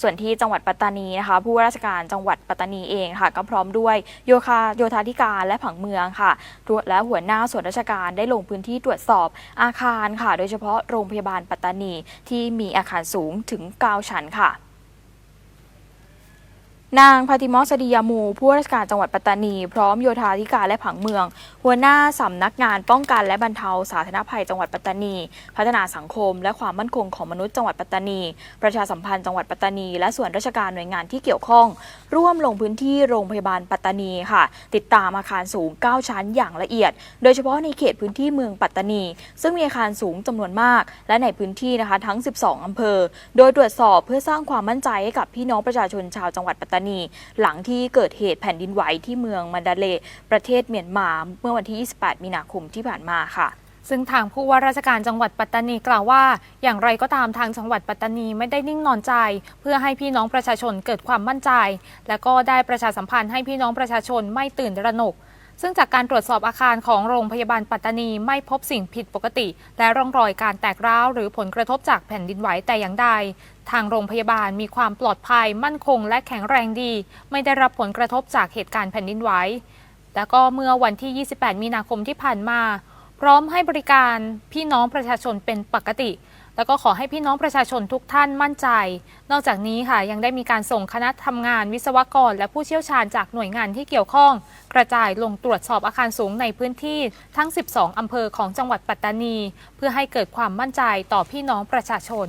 ส่วนที่จังหวัดปัตตานีนะคะ ผู้ว่าราชการจังหวัดปัตตานีเองค่ะก็พร้อมด้วยโยคาโยธาธิการและผังเมืองค่ะและหัวหน้าส่วนราชการได้ลงพื้นที่ตรวจสอบอาคารค่ะ โดยเฉพาะโรงพยาบาลปัตตานีที่มีอาคารสูงถึง9ชั้นค่ะ นางพาติมอสดียามู ผู้ราชการจังหวัดปัตตานี พร้อมโยธาธิการและผังเมือง หัวหน้าสำนักงานป้องกันและบรรเทาสาธารณภัยจังหวัดปัตตานี พัฒนาสังคม และความมั่นคงของมนุษย์จังหวัดปัตตานี ประชาสัมพันธ์จังหวัดปัตตานี และส่วนราชการหน่วยงานที่เกี่ยวข้อง ร่วมลงพื้นที่โรงพยาบาลปัตตานีค่ะ ติดตามอาคารสูง 9 ชั้นอย่างละเอียด โดยเฉพาะในเขตพื้นที่เมืองปัตตานี ซึ่งมีอาคารสูงจำนวนมาก และในพื้นที่นะคะทั้ง 12อำเภอ โดยตรวจสอบเพื่อสร้างความมั่นใจให้กับพี่น้องประชาชนชาวจังหวัดปัตตานีหลังที่เกิดเหตุแผ่นดินไหวที่เมืองมันดาเล ประเทศเมียนมาเมื่อวันที่ 28 มีนาคมที่ผ่านมาค่ะซึ่งทางผู้ว่าราชการจังหวัดปัตตานีกล่าวว่า อย่างไรก็ตามทางจังหวัดปัตตานีไม่ได้นิ่งนอนใจ เพื่อให้พี่น้องประชาชนเกิดความมั่นใจ และก็ได้ประชาสัมพันธ์ให้พี่น้องประชาชนไม่ตื่นตระหนก ซึ่งจากการตรวจสอบอาคารของโรงพยาบาลปัตตานีไม่พบสิ่งผิดปกติ และร่องรอยการแตกร้าวหรือผลกระทบจากแผ่นดินไหวแต่อย่างใด ทางโรงพยาบาลมีความปลอดภัยมั่นคงและแข็งแรงดี ไม่ได้รับผลกระทบจากเหตุการณ์แผ่นดินไหว แล้วก็เมื่อวันที่ 28 มีนาคมที่ผ่านมา พร้อมให้บริการพี่น้องประชาชนเป็นปกติ แล้วก็ขอให้พี่น้องประชาชนทุกท่านมั่นใจ นอกจากนี้ค่ะยังได้มีการส่งคณะทำงานวิศวกร และผู้เชี่ยวชาญจากหน่วยงานที่เกี่ยวข้อง กระจายลงตรวจสอบอาคารสูงในพื้นที่ทั้ง 12 อำเภอของจังหวัดปัตตานี เพื่อให้เกิดความมั่นใจต่อพี่น้องประชาชน